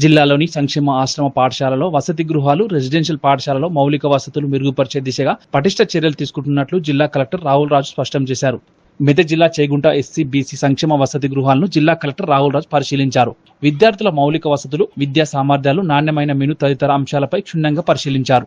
జిల్లాలోని సంక్షేమ ఆశ్రమ పాఠశాలలో వసతి గృహాలు రెసిడెన్షియల్ పాఠశాలలో మౌలిక వసతులు మెరుగుపరిచే దిశగా పటిష్ట చర్యలు తీసుకుంటున్నట్లు జిల్లా కలెక్టర్ రాహుల్ రాజు స్పష్టం చేశారు. మెదక్ జిల్లా చేగుంట ఎస్సీ బీసీ సంక్షేమ వసతి గృహాలను జిల్లా కలెక్టర్ రాహుల్ రాజు పరిశీలించారు. విద్యార్థుల మౌలిక వసతులు విద్యా సామర్థ్యాలు నాణ్యమైన మెను తదితర అంశాలపై క్షుణ్ణంగా పరిశీలించారు.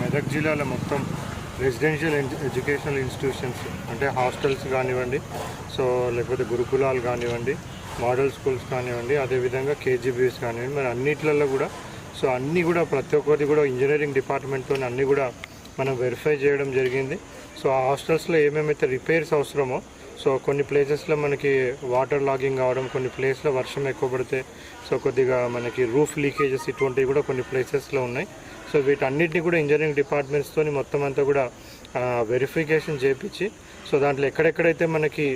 మెదక్ జిల్లాలో మొత్తం రెసిడెన్షియల్ ఎడ్యుకేషనల్ ఇన్స్టిట్యూషన్స్ అంటే హాస్టల్స్ కానివ్వండి సో లేకపోతే గురుకులాలు కానివ్వండి మోడల్ స్కూల్స్ కానివ్వండి అదేవిధంగా కేజీబీఎస్ కానివ్వండి మరి అన్నిట్లలో కూడా సో అన్నీ కూడా ప్రతి ఒక్కటి కూడా ఇంజనీరింగ్ డిపార్ట్మెంట్తో అన్నీ కూడా మనం వెరిఫై చేయడం జరిగింది. సో ఆ హాస్టల్స్లో ఏమేమైతే రిపేర్స్ అవసరమో సో కొన్ని ప్లేసెస్లో మనకి వాటర్ లాగింగ్ అవడం కొన్ని ప్లేస్లో వర్షం ఎక్కువ పడితే సో కొద్దిగా మనకి రూఫ్ లీకేజెస్ ఇటువంటివి కూడా కొన్ని ప్లేసెస్లో ఉన్నాయి. సో వీటన్నిటిని కూడా ఇంజనీరింగ్ డిపార్ట్మెంట్స్తో మొత్తం అంతా కూడా వెరిఫికేషన్ చేయించి సో దాంట్లో ఎక్కడెక్కడైతే మనకి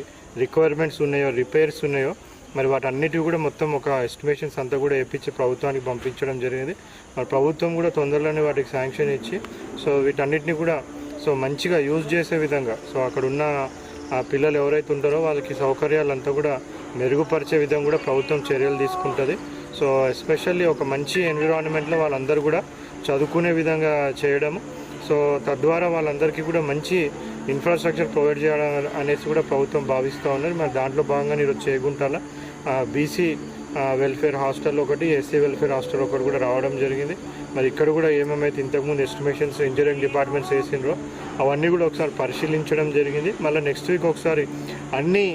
రిక్వైర్మెంట్స్ ఉన్నాయో రిపేర్స్ ఉన్నాయో మరి వాటన్నిటివి కూడా మొత్తం ఒక ఎస్టిమేషన్స్ అంతా కూడా వేయించి ప్రభుత్వానికి పంపించడం జరిగింది. మరి ప్రభుత్వం కూడా తొందరలోనే వాటికి శాంక్షన్ ఇచ్చి సో వీటన్నిటిని కూడా సో మంచిగా యూజ్ చేసే విధంగా సో అక్కడ ఉన్న ఆ పిల్లలు ఎవరైతే ఉంటారో వాళ్ళకి సౌకర్యాలంతా కూడా మెరుగుపరిచే విధంగా కూడా ప్రభుత్వం చర్యలు తీసుకుంటుంది. సో ఎస్పెషల్లీ ఒక మంచి ఎన్విరాన్మెంట్లో వాళ్ళందరూ కూడా చదువుకునే విధంగా చేయడము సో తద్వారా వాళ్ళందరికీ కూడా మంచి ఇన్ఫ్రాస్ట్రక్చర్ ప్రొవైడ్ చేయడం అనేసి కూడా ప్రభుత్వం భావిస్తూ ఉన్నది. మరి దాంట్లో భాగంగా నేను చేయగుంటాల బీసీ వెల్ఫేర్ హాస్టల్ ఒకటి ఎస్సీ వెల్ఫేర్ హాస్టల్ ఒకటి కూడా రావడం జరిగింది. మరి ఇక్కడ కూడా ఏమేమైతే ఇంతకుముందు ఎస్టిమేషన్స్ ఇంజనీరింగ్ డిపార్ట్మెంట్స్ వేసిండ్రో అవన్నీ కూడా ఒకసారి పరిశీలించడం జరిగింది. మళ్ళీ నెక్స్ట్ వీక్ ఒకసారి అన్ని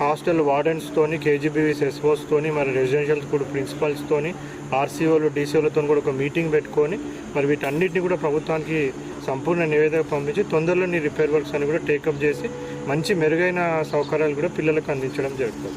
హాస్టల్ వార్డెన్స్తోని కేజీబీవీస్ ఎస్ఓస్తోని మరి రెసిడెన్షియల్ స్కూల్ ప్రిన్సిపల్స్తోని ఆర్సీఓలు డీసీఓలతో కూడా ఒక మీటింగ్ పెట్టుకొని మరి వీటన్నిటిని కూడా ప్రభుత్వానికి సంపూర్ణ నివేదిక పంపించి తొందరలోని రిపేర్ వర్క్స్ అని కూడా టేకప్ చేసి మంచి మెరుగైన సౌకర్యాలు కూడా పిల్లలకు అందించడం జరుగుతుంది.